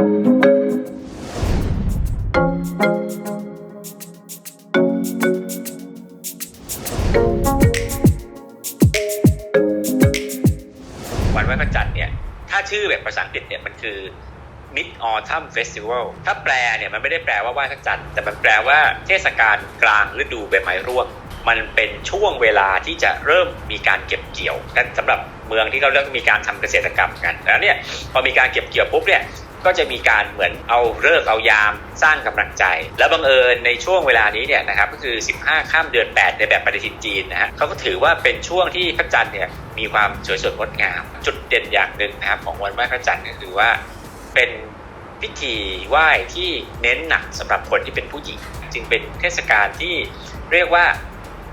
วันไหว้พระจันทร์เนี่ย ถ้าชื่อแบบภาษาอังกฤษเนี่ยมันคือ Mid Autumn Festival ถ้าแปลเนี่ยมันไม่ได้แปลว่าไหว้พระจันทร์แต่มันแปลว่าเทศกาลกลางฤดูใบไม้ร่วง มันเป็นช่วงเวลาที่จะเริ่มมีการเก็บเกี่ยวกันสำหรับเมืองที่เขาเริ่มมีการทำเกษตรกรรมกันแล้วเนี่ยพอมีการเก็บเกี่ยวปุ๊บเนี่ย ก็จะมีการเหมือนเอาเลิกเอายามสร้างกำลังใจ แล้วบังเอิญในช่วงเวลานี้เนี่ยนะครับก็คือ 15 ข้ามเดือน 8 ในแบบปฏิทินจีนนะฮะเขาก็ถือว่าเป็นช่วงที่พระจันทร์เนี่ยมีความสวยสดงดงาม จุดเด่นอย่างหนึ่งนะครับของวันไหว้พระจันทร์ก็คือว่าเป็นพิธีไหว้ที่เน้นหนักสำหรับคนที่เป็นผู้หญิง จึงเป็นเทศกาลที่เรียกว่า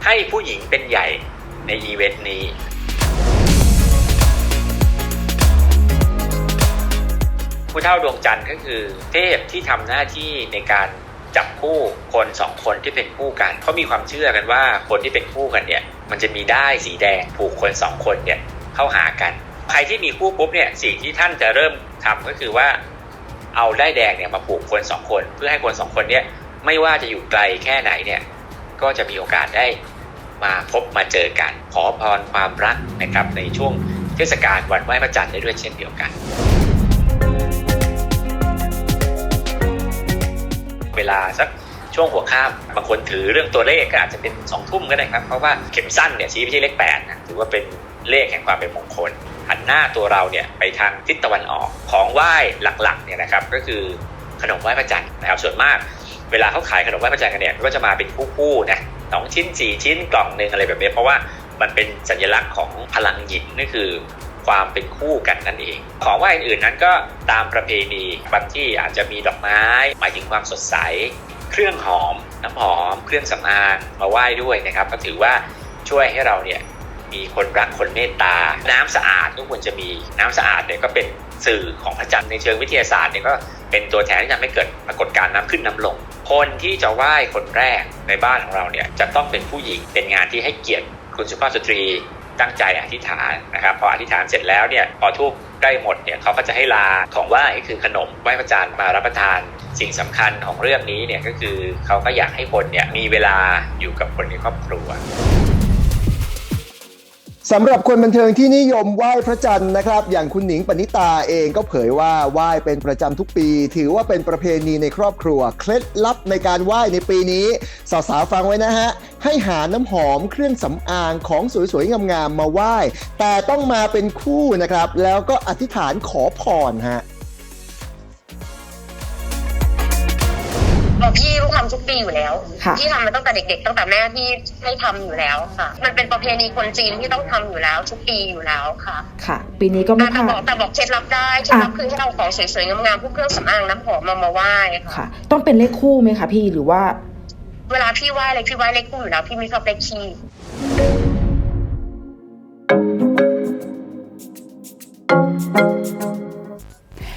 ให้ผู้หญิงเป็นใหญ่ในอีเวนต์นี้ เท่าดวงจันทร์ก็คือเทพที่ทำหน้าที่ในการจับคู่คนสองคนที่เป็นคู่กันเขามีความเชื่อกันว่าคนที่เป็นคู่กันเนี่ย มันจะมีได้สีแดงผูกคนสองคนเนี่ยเข้าหากัน ใครที่มีคู่ปุ๊บเนี่ยสิ่งที่ท่านจะเริ่มทำก็คือว่าเอาได้แดงเนี่ยมาผูกคนสองคน เพื่อให้คนสองคนเนี่ยไม่ว่าจะอยู่ไกลแค่ไหนเนี่ยก็จะมีโอกาสได้มาพบมาเจอกัน ขอพรความรักนะครับในช่วงเทศกาลวันไหว้พระจันทร์ได้ด้วยเช่นเดียวกัน เวลาสักช่วงหัวข้ามบางคนถือเรื่องตัวเลขก็อาจจะเป็นสองทุ่มก็ได้ครับ เพราะว่าเข็มสั้นเนี่ยชี้ไปที่เลขแปดนะถือว่าเป็นเลขแห่งความเป็นมงคล หันหน้าตัวเราเนี่ยไปทางทิศตะวันออกของไหว้หลักๆเนี่ยนะครับก็คือขนมไหว้พระจันทร์นะครับส่วนมากเวลาเขาขายขนมไหว้พระจันทร์กันเนี่ยก็จะมาเป็นคู่ๆนะสองชิ้นสี่ชิ้นกล่องหนึ่งอะไรแบบนี้เพราะว่ามันเป็นสัญลักษณ์ของพลังหยินนั่นคือ ความเป็นคู่กันนั่นเอง ของไหว้อื่นๆนั้นก็ตามประเพณีบางที่อาจจะมีดอกไม้ หมายถึงความสดใส เครื่องหอม น้ำหอม เครื่องสำอางมาไหว้ด้วยนะครับ ก็ถือว่าช่วยให้เราเนี่ยมีคนรักคนเมตตา น้ำสะอาดก็ควรจะมีน้ำสะอาดเนี่ยก็เป็นสื่อของพระจันทร์ในเชิงวิทยาศาสตร์เนี่ยก็เป็นตัวแทนที่ทำให้เกิดปรากฏการณ์น้ำขึ้นน้ำลง คนที่จะไหว้คนแรกในบ้านของเราเนี่ยจะต้องเป็นผู้หญิงเป็นงานที่ให้เกียรติคุณสุภาพสตรี ตั้งใจอธิษฐานนะครับพออธิษฐานเสร็จแล้วเนี่ยพอทูบใกล้หมดเนี่ยเขาก็จะให้ลาของไหว้คือขนมไหว้พระจันทร์มารับประทานสิ่งสำคัญของเรื่องนี้เนี่ยก็คือเขาก็อยากให้คนเนี่ยมีเวลาอยู่กับคนในครอบครัว สำหรับคนบันเทิงที่นิยมไหว้พระจันทร์นะครับ อย่างคุณหนิงปณิตาเองก็เผยว่าไหว้เป็นประจำทุกปี ถือว่าเป็นประเพณีในครอบครัว เคล็ดลับในการไหว้ในปีนี้สาวๆฟังไว้นะฮะ ให้หาน้ำหอมเครื่องสำอางของสวยๆ งามๆมาไหว้ แต่ต้องมาเป็นคู่นะครับ แล้วก็อธิษฐานขอพรฮะ บอกพี่ลูกทำทุกปีอยู่แล้ว ค่ะ พี่ทำมาตั้งแต่เด็ก ๆ ตั้งแต่แม่พี่ให้ทำอยู่แล้วค่ะ มันเป็นประเพณีคนจีนที่ต้องทำอยู่แล้วทุกปีอยู่แล้วค่ะ ค่ะ ปีนี้ก็ไม่แต่พลาบอกด แต่บอกเคล็ดลับได้เคล็ดลับคือให้เราของสวยๆงามๆพวกเครื่องสำอางน้ำหอมมามาไหว้ค่ะ ค่ะ ต้องเป็นเลขคู่ไหมคะพี่หรือว่า เวลาพี่ไหว้อะไรพี่ไหว้เลขคู่อยู่แล้วพี่ไม่ชอบเลขคี่